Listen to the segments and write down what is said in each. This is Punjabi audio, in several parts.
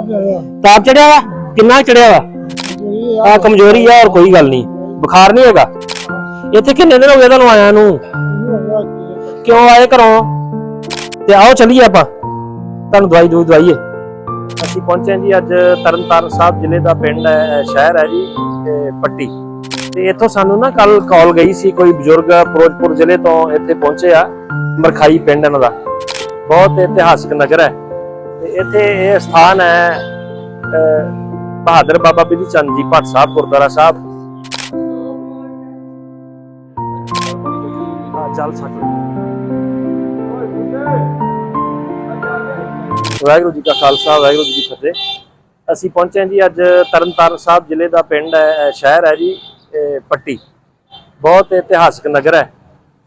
ਤਾਪ ਚੜਿਆ ਵਾ? ਕਿੰਨਾ ਚੜਿਆ ਵਾ? ਆ ਕਮਜ਼ੋਰੀ ਆ ਔਰ ਕੋਈ ਗੱਲ ਨਹੀਂ। ਬੁਖਾਰ ਨਹੀਂ ਹੈਗਾ? ਇੱਥੇ ਕਿੰਨੇ ਦਿਨ ਹੋ ਗਏ ਤੁਹਾਨੂੰ ਆਇਆ ਨੂੰ? ਕਿਉਂ ਆਏ ਘਰੋਂ? ਤੇ ਆਓ ਚੱਲੀਏ ਆਪਾਂ। ਤੁਹਾਨੂੰ ਦਵਾਈ ਦੂਈ ਦਵਾਈਏ। ਅਸੀਂ ਪਹੁੰਚੇ ਜੀ ਅੱਜ ਤਰਨਤਾਰਨ ਸਾਹਿਬ ਜ਼ਿਲ੍ਹੇ ਦਾ ਪਿੰਡ ਹੈ ਸ਼ਹਿਰ ਹੈ ਜੀ ਪੱਟੀ। ਤੇ ਇੱਥੋਂ ਸਾਨੂੰ ਨਾ ਕੱਲ ਕਾਲ ਗਈ ਸੀ ਕੋਈ ਬਜ਼ੁਰਗ ਫਿਰੋਜ਼ਪੁਰ ਜ਼ਿਲ੍ਹੇ ਤੋਂ ਇੱਥੇ ਪਹੁੰਚੇ ਆ, ਮਰਖਾਈ ਪਿੰਡ ਇਹਨਾਂ ਦਾ। ਬਹੁਤ ਇਤਿਹਾਸਕ ਨਗਰ ਹੈ। ਤੇ ਇੱਥੇ ਇਹ ਸਥਾਨ ਹੈ ਬਹਾਦਰ ਬਾਬਾ ਬਿਧੀ ਚੰਦ ਜੀ ਭੱਟ ਸਾਹਿਬ, ਗੁਰਦੁਆਰਾ ਸਾਹਿਬ। ਆ ਜਲ ਵਾਹਿਗੁਰੂ ਜੀ ਕਾ ਖਾਲਸਾ, ਵਾਹਿਗੁਰੂ ਜੀ ਕੀ ਫਤਿਹ। ਅਸੀਂ ਪਹੁੰਚੇ ਹਾਂ ਜੀ ਅੱਜ ਤਰਨਤਾਰਨ ਸਾਹਿਬ ਜ਼ਿਲ੍ਹੇ ਦਾ ਪਿੰਡ ਹੈ ਸ਼ਹਿਰ ਹੈ ਜੀ ਪੱਟੀ। ਬਹੁਤ ਇਤਿਹਾਸਕ ਨਗਰ ਹੈ।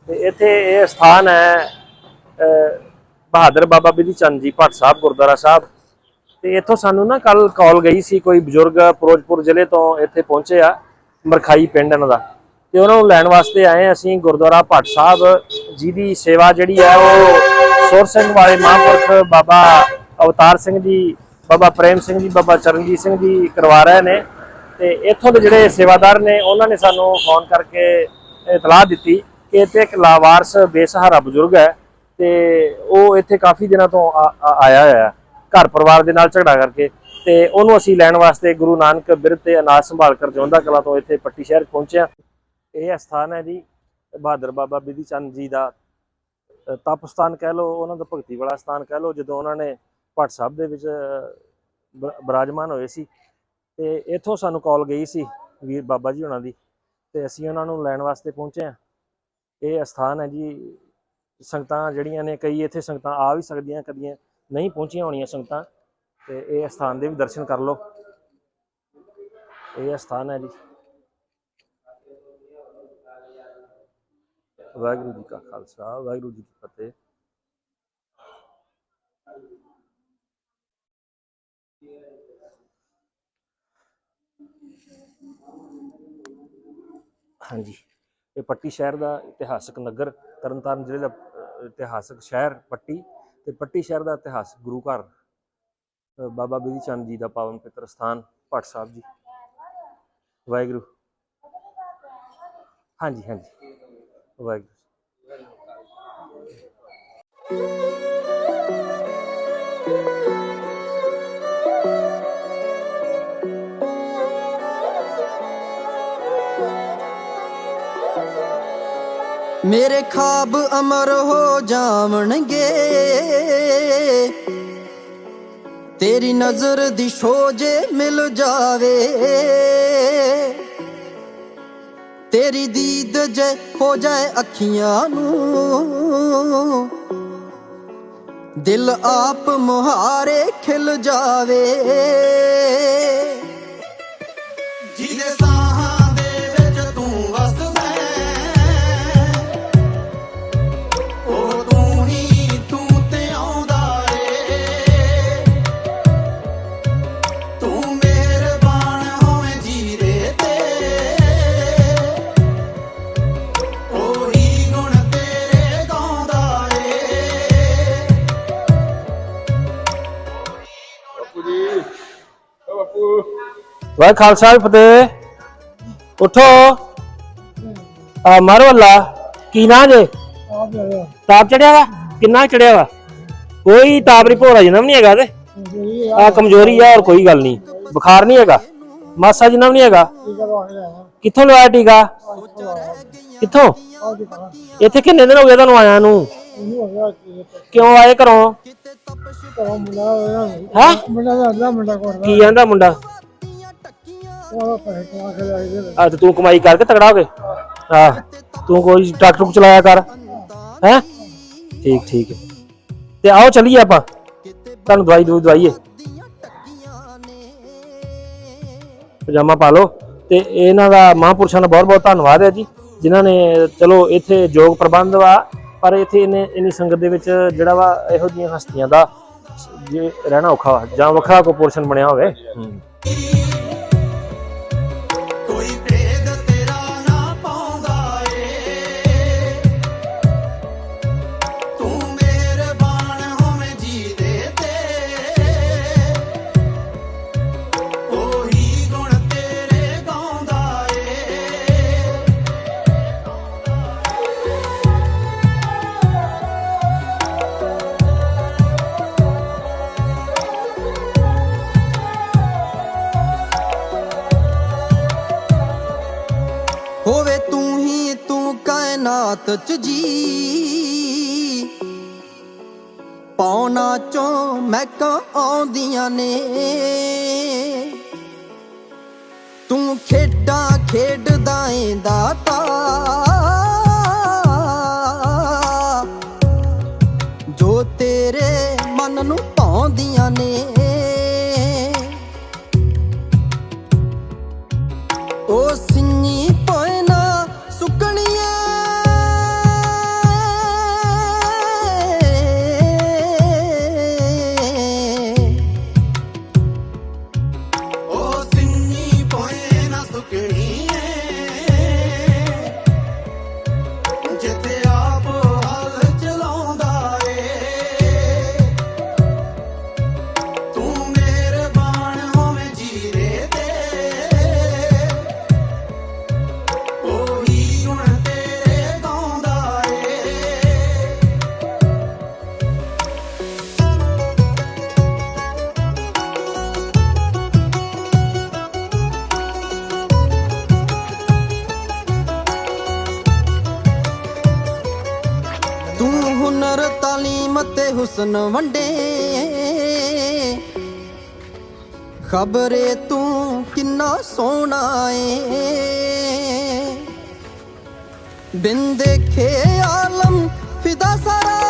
ਤੇ ਇੱਥੇ ਇਹ ਸਥਾਨ ਹੈ ਬਹਾਦਰ ਬਾਬਾ ਬਿਧੀ ਚੰਦ ਜੀ, ਭੱਟ ਸਾਹਿਬ, ਗੁਰਦੁਆਰਾ ਸਾਹਿਬ। ਤੇ ਇੱਥੋਂ ਸਾਨੂੰ ਨਾ ਕੱਲ ਕਾਲ ਗਈ ਸੀ ਕੋਈ ਬਜ਼ੁਰਗ ਫਿਰੋਜ਼ਪੁਰ ਜ਼ਿਲ੍ਹੇ ਤੋਂ ਇੱਥੇ ਪਹੁੰਚੇ ਆ, ਮਰਖਾਈ ਪਿੰਡ ਇਹਨਾਂ ਦਾ। ਤੇ ਉਹਨਾਂ ਨੂੰ ਲੈਣ ਵਾਸਤੇ ਆਏ ਅਸੀਂ ਗੁਰਦੁਆਰਾ ਭੱਟ ਸਾਹਿਬ। ਜੀ ਦੀ ਸੇਵਾ ਜਿਹੜੀ ਹੈ ਉਹ ਸੁਰ ਸਿੰਘ ਵਾਲੇ ਮਹਾਂਪੁਰਖ ਬਾਬਾ ਅਵਤਾਰ ਸਿੰਘ ਜੀ, ਬਾਬਾ ਪ੍ਰੇਮ ਸਿੰਘ ਜੀ, ਬਾਬਾ ਚਰਨਜੀਤ ਸਿੰਘ ਜੀ ਕਰਵਾ ਰਹੇ ਨੇ। ਤੇ ਇੱਥੋਂ ਦੇ ਜਿਹੜੇ ਸੇਵਾਦਾਰ ਨੇ, ਉਹਨਾਂ ਨੇ ਸਾਨੂੰ ਫੋਨ ਕਰਕੇ ਇਤਲਾਹ ਦਿੱਤੀ ਕਿ ਇੱਥੇ ਇੱਕ ਲਾਵਾਰਸ ਬੇਸਹਾਰਾ ਬਜ਼ੁਰਗ ਹੈ। ਤੇ ਉਹ ਇੱਥੇ ਕਾਫੀ ਦਿਨਾਂ ਤੋਂ ਆਇਆ ਹੋਇਆ ਹੈ। ਘਰ ਪਰਿਵਾਰ ਦੇ ਨਾਲ ਝਗੜਾ ਕਰਕੇ ਤੇ ਉਹਨੂੰ ਅਸੀਂ ਲੈਣ ਵਾਸਤੇ ਗੁਰੂ ਨਾਨਕ ਬਿਰਧ ਤੇ ਅਨਾਜ ਸੰਭਾਲ ਕਰ ਜੋਂਦਾ ਕਲਾ ਤੋਂ ਇੱਥੇ ਪੱਟੀ ਸ਼ਹਿਰ ਪਹੁੰਚਿਆ। ਇਹ ਸਥਾਨ ਹੈ ਜੀ ਬਹਾਦਰ ਬਾਬਾ ਬਿਧੀ ਚੰਦ ਜੀ ਦਾ ਤਪ ਸਥਾਨ ਕਹਿ ਲਓ ਉਹਨਾਂ ਦਾ ਭਗਤੀ ਵਾਲਾ ਸਥਾਨ ਕਹਿ ਲਓ ਜਦੋਂ ਉਹਨਾਂ ਨੇ ਭੱਟ ਸਾਹਿਬ ਦੇ ਵਿੱਚ ਅ, ਬ- ਬਿਰਾਜਮਾਨ ਹੋਏ ਸੀ। ਤੇ ਇੱਥੋਂ ਸਾਨੂੰ ਕਾਲ ਗਈ ਸੀ ਵੀਰ ਬਾਬਾ ਜੀ ਉਹਨਾਂ ਦੀ ਤੇ ਅਸੀਂ ਉਹਨਾਂ ਨੂੰ ਲੈਣ ਵਾਸਤੇ ਪਹੁੰਚੇ ਹਾਂ। ਇਹ ਸਥਾਨ ਹੈ ਜੀ ਸੰਗਤਾਂ ਜਿਹੜੀਆਂ ਨੇ ਕਈ ਇੱਥੇ ਸੰਗਤਾਂ ਆ ਵੀ ਸਕਦੀਆਂ, ਕਦੀਆਂ ਨਹੀਂ ਪਹੁੰਚੀਆਂ ਹੋਣੀਆਂ ਸੰਗਤਾਂ, ਤੇ ਇਹ ਸਥਾਨ ਦੇ ਵੀ ਦਰਸ਼ਨ ਕਰ ਲਓ। ਇਹ ਸਥਾਨ ਹੈ ਜੀ। ਵਾਹਿਗੁਰੂ ਜੀ ਕਾ ਖਾਲਸਾ, ਵਾਹਿਗੁਰੂ ਜੀ ਕੀ ਫਤਿਹ। ਹਾਂਜੀ, ਇਹ ਪੱਟੀ ਸ਼ਹਿਰ ਦਾ ਇਤਿਹਾਸਕ ਨਗਰ ਤਰਨਤਾਰਨ ਜ਼ਿਲ੍ਹੇ ਦਾ ਇਤਿਹਾਸਕ ਸ਼ਹਿਰ ਪੱਟੀ ਤੇ ਪੱਟੀ ਸ਼ਹਿਰ ਦਾ ਇਤਿਹਾਸ ਗੁਰੂ ਘਰ ਬਾਬਾ ਬਿਧੀ ਚੰਦ ਜੀ ਦਾ ਪਾਵਨ ਪਿੱਤਰ ਸਥਾਨ ਭੱਟ ਸਾਹਿਬ ਜੀ। ਵਾਹਿਗੁਰੂ। ਹਾਂਜੀ ਹਾਂਜੀ। ਵਾਹਿਗੁਰੂ। ਮੇਰੇ ਖਾਬ ਅਮਰ ਹੋ ਜਾਵਣਗੇ। ਤੇਰੀ ਨਜ਼ਰ ਦੀ ਸੋਝੇ ਮਿਲ ਜਾਵੇ। ਤੇਰੀ ਦੀਦ ਜੇ ਹੋ ਜਾਏ ਅੱਖੀਆਂ ਨੂੰ, ਦਿਲ ਆਪ ਮੁਹਾਰੇ ਖਿਲ ਜਾਵੇ। ਵਾਹਿ ਖਾਲਸਾ ਜੀ ਫਤਿਹ। ਉਠੋ। ਆ ਮਾਰੋ ਅੱਲਾ ਕੀ ਨਾਂ ਜੇ? ਤਾਪ ਚੜਿਆ ਵਾ? ਕਿੰਨਾ ਚੜਿਆ ਵਾ? ਕੋਈ ਤਾਪ ਨਹੀਂ ਭੋਰਾ ਜਨਮ ਨਹੀਂ ਹੈਗਾ ਤੇ। ਆ ਕਮਜ਼ੋਰੀ ਆ ਔਰ ਕੋਈ ਗੱਲ ਨਹੀਂ। ਬੁਖਾਰ ਨਹੀਂ ਹੈਗਾ। ਮਾਸਾ ਜਨਮ ਨਹੀਂ ਹੈਗਾ। ਕਿੱਥੋਂ ਲਵਾਇਆ ਟੀਕਾ? ਕਿੱਥੋਂ? ਇੱਥੇ ਕਿੰਨੇ ਦਿਨ ਹੋ ਗਏ ਤੁਹਾਨੂੰ ਆਇਆ ਨੂੰ? ਕਿਉਂ ਆਏ ਘਰੋਂ? ਹੈ? ਕੀ ਕਹਿੰਦਾ ਮੁੰਡਾ? ਆ ਤੇ ਤੂੰ ਕਮਾਈ ਕਰਕੇ ਤਗੜਾ ਹੋ ਕੇ ਹਾਂ। ਤੂੰ ਕੋਈ ਟਰੱਕ ਟਰੁਕ ਚਲਾਇਆ ਕਰ। ਹੈ? ਠੀਕ ਠੀਕ ਤੇ ਆਓ ਚੱਲੀਏ ਆਪਾਂ। ਤੁਹਾਨੂੰ ਦਵਾਈ ਦੂਈ ਦਵਾਈਏ। ਪਜਾਮਾ ਪਾ ਲਓ। ਤੇ ਇਹਨਾਂ ਦਾ ਮਹਾਂਪੁਰਸ਼ਾਂ ਦਾ ਬਹੁਤ ਬਹੁਤ ਧੰਨਵਾਦ ਹੈ ਜੀ, ਜਿਨ੍ਹਾਂ ਨੇ ਚਲੋ ਇੱਥੇ ਯੋਗ ਪ੍ਰਬੰਧ ਵਾ, ਪਰ ਇੱਥੇ ਇਹਨੇ ਇੰਨੀ ਸੰਗਤ ਦੇ ਵਿੱਚ ਜਿਹੜਾ ਵਾ ਇਹੋ ਜਿਹੀਆਂ ਹਸਤੀਆਂ ਦਾ ਰਹਿਣਾ ਔਖਾ ਵਾ, ਜਾਂ ਵੱਖਰਾ ਕੋਈ ਪੋਰਸ਼ਨ ਬਣਿਆ ਹੋਵੇ। ਰਾਤ ਚ ਜੀ। ਪੌਣਾ ਚੋਂ ਮਹਿਕਾਂ ਆਉਂਦੀਆਂ ਨੇ। ਤੂੰ ਖੇਡਾਂ ਖੇਡਦਾ ਏ ਦਾਤਾ ਜੋ ਤੇਰੇ ਮਨ ਨੂੰ ਪਾਉਂਦੀਆਂ ਨੇ। ਹੁਸਨ ਵੰਡੇ। ਖਬਰੇ ਤੂੰ ਕਿੰਨਾ ਸੋਹਣਾ ਏ। ਬਿਨ ਖੇ ਆਲਮ ਫਿਦਾ ਸਾਰਾ